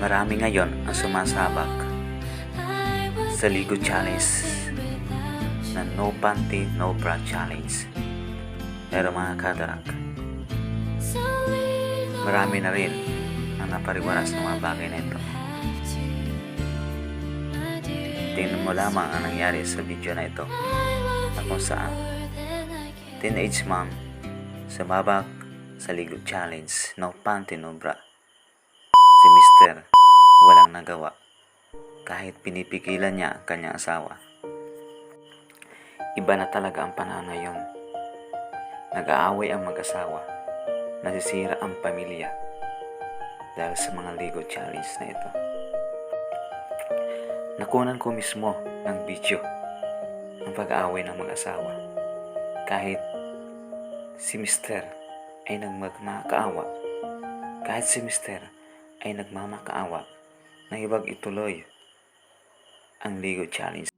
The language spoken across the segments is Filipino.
Marami ngayon ang sumasabak sa Ligo Challenge na No Panty, No Bra Challenge. Pero mga kadarak, marami na rin ang napariwaras ng mga bagay na ito. Tingnan mo lamang ang nangyari sa video na ito na kung saan teenage mom sumabak sa Ligo Challenge No Panty, No Bra. Si Mister walang nagawa kahit pinipigilan niya ang kanyang asawa. Iba na talaga ang panahon ngayon. Nag-aaway ang mag-asawa. Nasisira ang pamilya dahil sa mga Lego Challenge na ito. Nakunan ko mismo ng video ng pag-aaway ng mag-asawa. Kahit si Mister ay nagmagmakaawa. Kahit si Mister ay nagmamakaawa na ibag ituloy ang Ligo Challenge.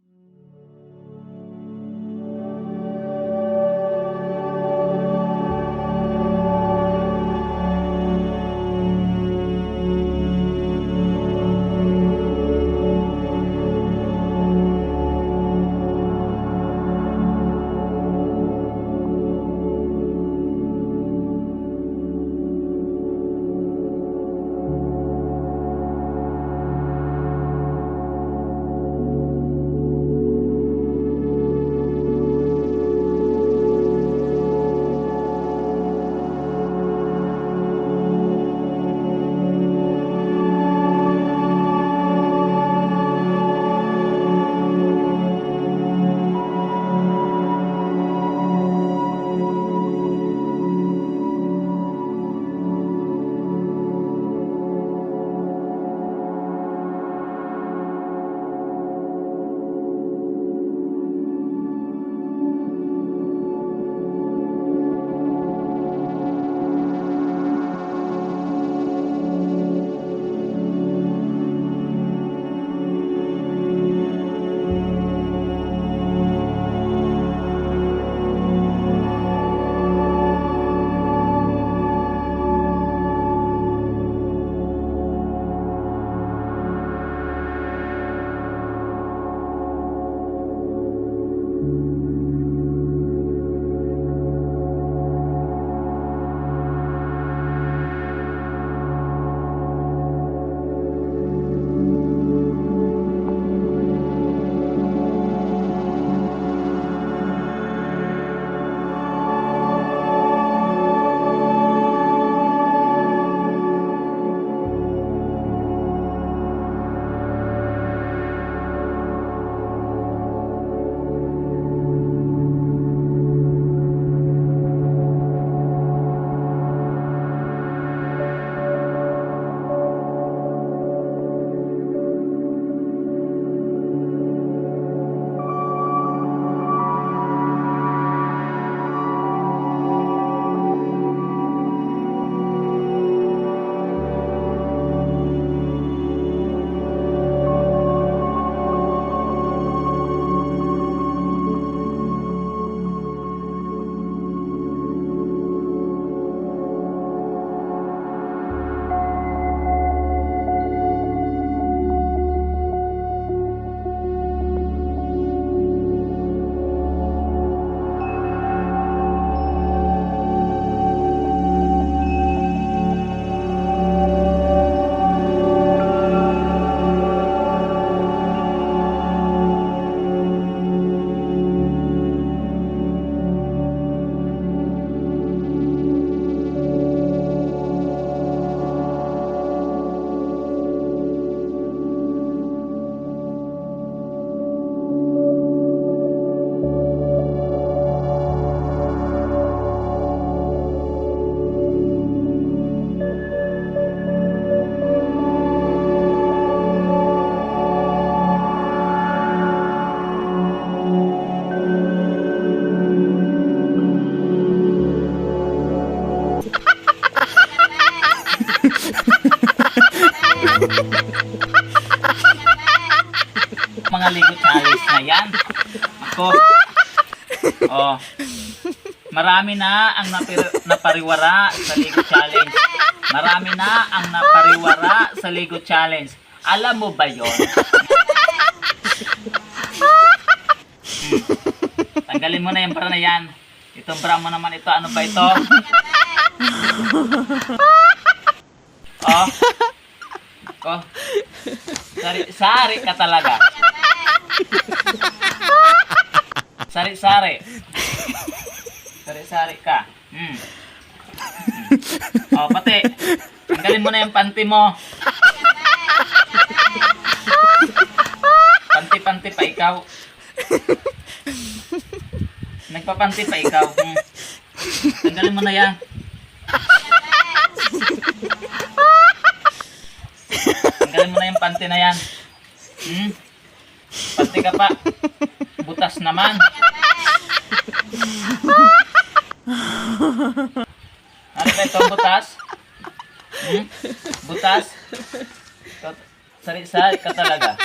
Marami na ang napir- napariwara sa Lego challenge. Marami na ang napariwara sa Ligo Challenge. Alam mo ba yon? Tanggalin mo na yung bra na yan. Itong bra mo naman ito. Ano ba ito? Oh. Oh. Sari, sari ka talaga. Sari-sari. Sari-sari ka. Hmm. Oh, pati. Tanggalin mo na yung panty mo. Panty-panty pa ikaw. Nagpapanty pa ikaw. Hmm. Tanggalin mo na yan. Tanggalin mo na yung panty na yan. Hmm? Panty ka pa. Butas naman. Ano ba ito? Butas? Hmm? Butas? Sari-sari ka talaga.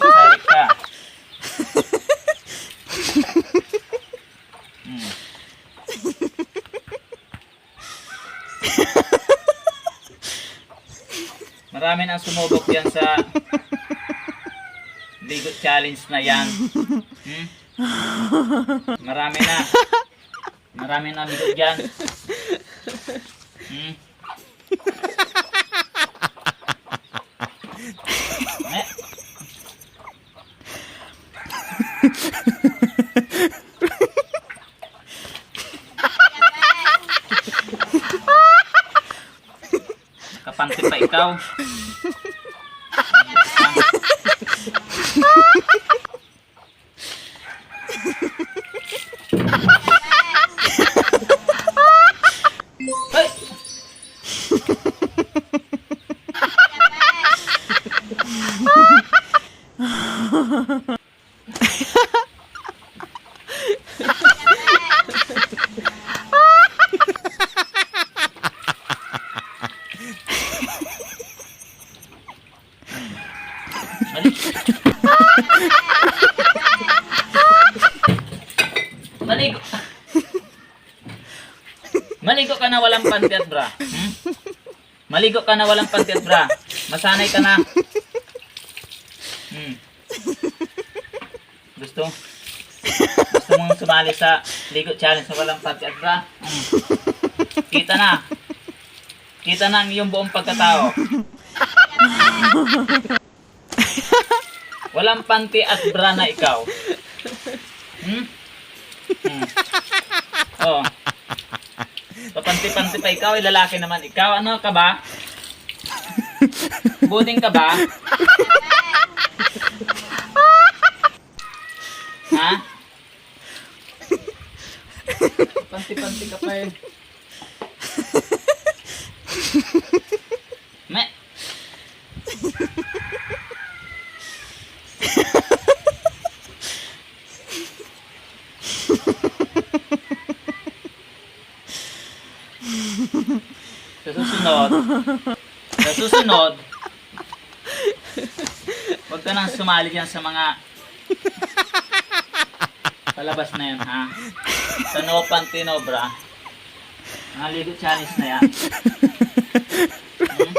Sari-sari ka. Hmm. Marami na sumubok yan sa Bigot Challenge na yan. Hmm? Marami na. Marami na bigot dyan. Hmm? Eh, Tchau. Maligo. Maligo ka na walang panty at bra. Hmm? Maligo ka na walang panty at bra. Masanay ka na. Hmm. Gusto? Gusto mong sumali sa Ligo Challenge na walang panty at bra? Hmm. Kita na. Kita na ang iyong buong pagkatao. Walang panty at bra na ikaw. Hmm? Hmm. Oh. Papanti-panti pa ikaw, eh, lalaki naman ikaw. Ano ka ba? Buding ka ba? Ha? Panti-panti ka pa eh. Me. Sa susunod, sa susunod, huwag ka nang sumali dyan sa mga palabas na yan, ha? Sa no panty no bra. Mga ligo challenge na yan. Hmm?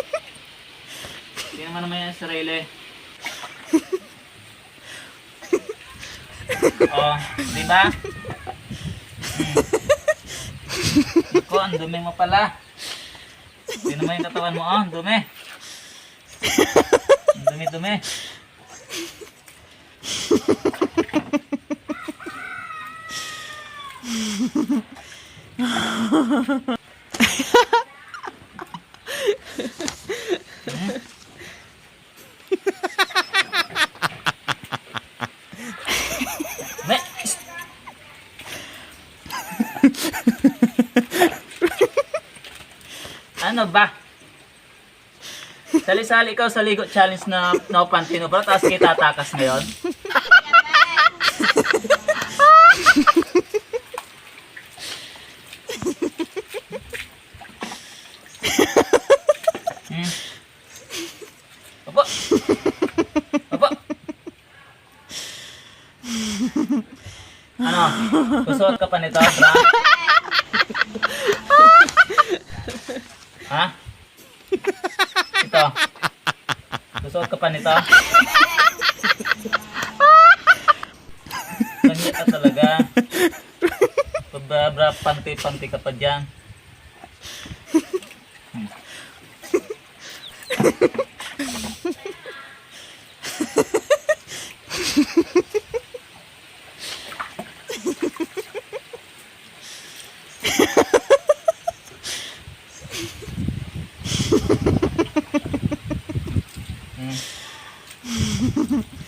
Tingnan mo naman yan sa sarili. Oh, di ba? Hmm. Ako, ang dumi mo pala. Tingnan mo yung katawan mo, oh, ang dumi. Dumi-dumi. Me, Ano ba? Sali-sali ikaw sa ligo challenge na no panty no bra, tapos kita takas ngayon. hmm. Opo. Opo. Ano? Kusuot ka pa nito, bra? Pa nito? Kanya ka talaga. Pabra, panti-panti ka pa dyan. Hmm.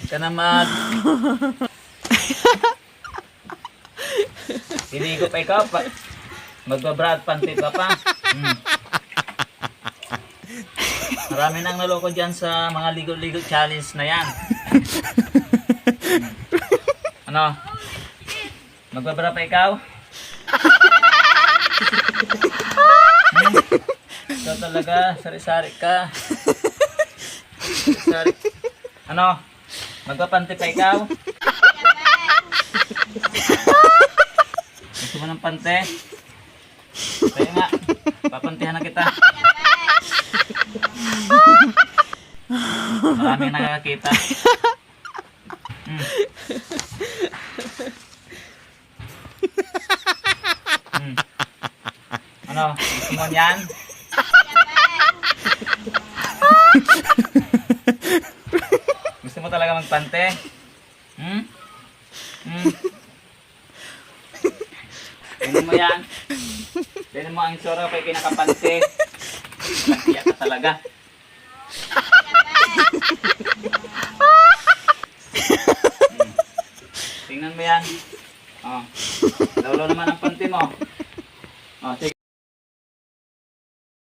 Ka na mag... Siligo pa ikaw pa. Magbabra at panty ka pa. Hmm. Marami nang naloko dyan sa mga ligo-ligo challenge na yan. Hmm. Ano? Magbabra pa ikaw? Hmm? Ikaw talaga, sari-sari ka. Sari. Ano? Magpapanti pa ikaw? Gusto mo ng pante? Kaya nga, papantihan na kita. Maraming nakakakita. Hmm. Hmm. Ano? Gusto mo yan? Magpante? Hmm? Hmm? Tingnan mo yan. Tingnan mo ang itsura pa kinakapante. Nakiyak ka talaga. Hmm. Tingnan mo yan. Oh. Lolo naman ang panty mo. Oh, sige.